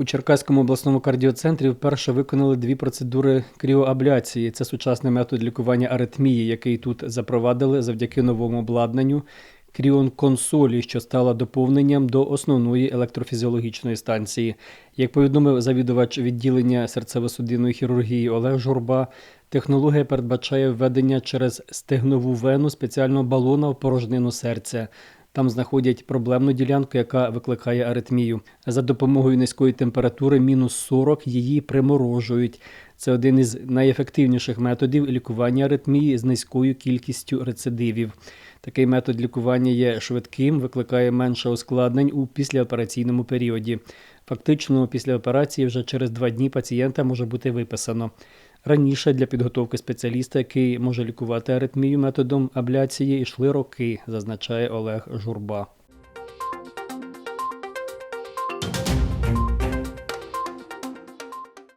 У Черкаському обласному кардіоцентрі вперше виконали дві процедури кріоабляції. Це сучасний метод лікування аритмії, який тут запровадили завдяки новому обладнанню кріон-консолі, що стала доповненням до основної електрофізіологічної станції. Як повідомив завідувач відділення серцево-судинної хірургії Олег Журба, технологія передбачає введення через стегнову вену спеціального балона в порожнину серця. Там знаходять проблемну ділянку, яка викликає аритмію. За допомогою низької температури мінус 40 її приморожують. Це один із найефективніших методів лікування аритмії з низькою кількістю рецидивів. Такий метод лікування є швидким, викликає менше ускладнень у післяопераційному періоді. Фактично, після операції вже через два дні пацієнта може бути виписано. Раніше для підготовки спеціаліста, який може лікувати аритмію методом абляції, йшли роки, зазначає Олег Журба.